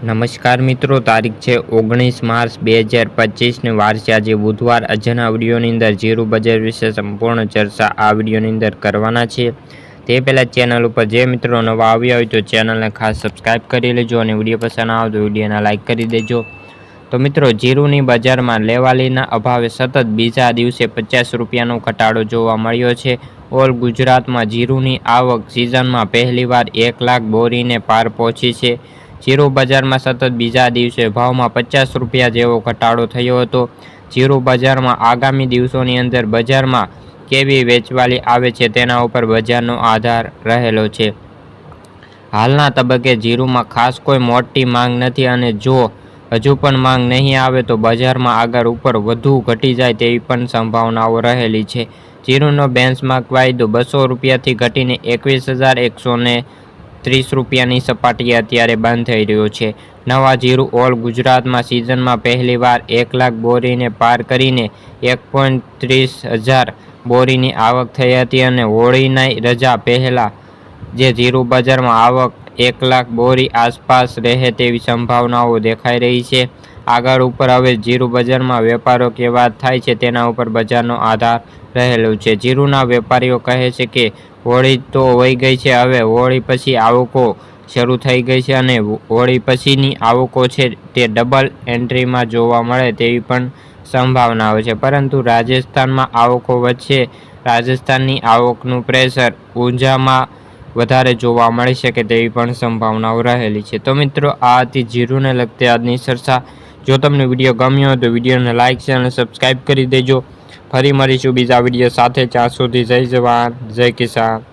નમસ્કાર મિત્રો, તારીખ છે ઓગણીસ માર્ચ બે હજાર પચીસની. વાર આજે બુધવાર આજના આવડીઓની અંદર જીરું બજાર વિશે સંપૂર્ણ ચર્ચા આ વિડીયોની અંદર કરવાના છે તે પહેલાં ચેનલ ઉપર જે મિત્રો નવા આવ્યા હોય તો ચેનલને ખાસ સબસ્ક્રાઈબ કરી લેજો અને વીડિયો પસંદ આવે તો વિડીયોને લાઇક કરી દેજો. તો મિત્રો જીરુની બજારમાં લેવાલીના અભાવે સતત બીજા દિવસે પચાસ રૂપિયાનો ઘટાડો જોવા મળ્યો છે. ઓલ ગુજરાતમાં જીરુની આવક સિઝનમાં પહેલીવાર એક લાખ બોરીને પાર પહોંચી છે. જીરું બજારમાં સતત બીજા દિવસે ભાવમાં પચાસ રૂપિયા જેવો ઘટાડો થયો હતો. જીરું બજારમાં આગામી દિવસોની અંદર બજારમાં કેવી વેચવાલી આવે છે તેના ઉપર બજારનો આધાર રહેલો છે. હાલના તબક્કે જીરુમાં ખાસ કોઈ મોટી માંગ નથી અને જો હજુ પણ માંગ નહીં આવે તો બજારમાં આગળ ઉપર વધુ ઘટી જાય તેવી પણ સંભાવનાઓ રહેલી છે. જીરુનો બેન્ચમાર્ક વાયદો બસો રૂપિયાથી ઘટીને એકવીસ હજાર એકસો ને ત્રીસ રૂપિયાની સપાટીએ અત્યારે બંધ થઈ રહ્યો છે. નવા જીરું ઓલ ગુજરાતમાં સિઝનમાં પહેલીવાર એક લાખ બોરીને પાર કરીને એક પોઈન્ટ ત્રીસ હજાર બોરીની આવક થઈ હતી અને હોળીની રજા પહેલાં જે જીરું બજારમાં આવક એક લાખ બોરી આસપાસ રહે તેવી સંભાવનાઓ દેખાઈ રહી છે. આગળ ઉપર હવે જીરું બજારમાં વેપારો કેવા થાય છે તેના ઉપર બજારનો આધાર રહેલો છે. જીરુના વેપારીઓ કહે છે કે હોળી તો વહી ગઈ છે. હવે હોળી પછી આવકો શરૂ થઈ ગઈ છે અને હોળી પછીની આવકો છે તે ડબલ એન્ટ્રીમાં જોવા મળે તેવી પણ સંભાવનાઓ છે. પરંતુ રાજસ્થાનમાં આવકો વચ્ચે રાજસ્થાનની આવકનું પ્રેશર ઊંઝામાં વધારે જોવા મળી શકે તેવી પણ સંભાવનાઓ રહેલી છે. તો મિત્રો, આ હતી જીરુને લગતી આજની સરસા જો તમને વીડિયો ગમ્યો હોય તો વિડીયોને લાઇક છે અને સબસ્ક્રાઈબ કરી દેજો. ફરી મળીશું બીજા વીડિયો સાથે. ત્યાં સુધી જય જવાન જય કિસાન.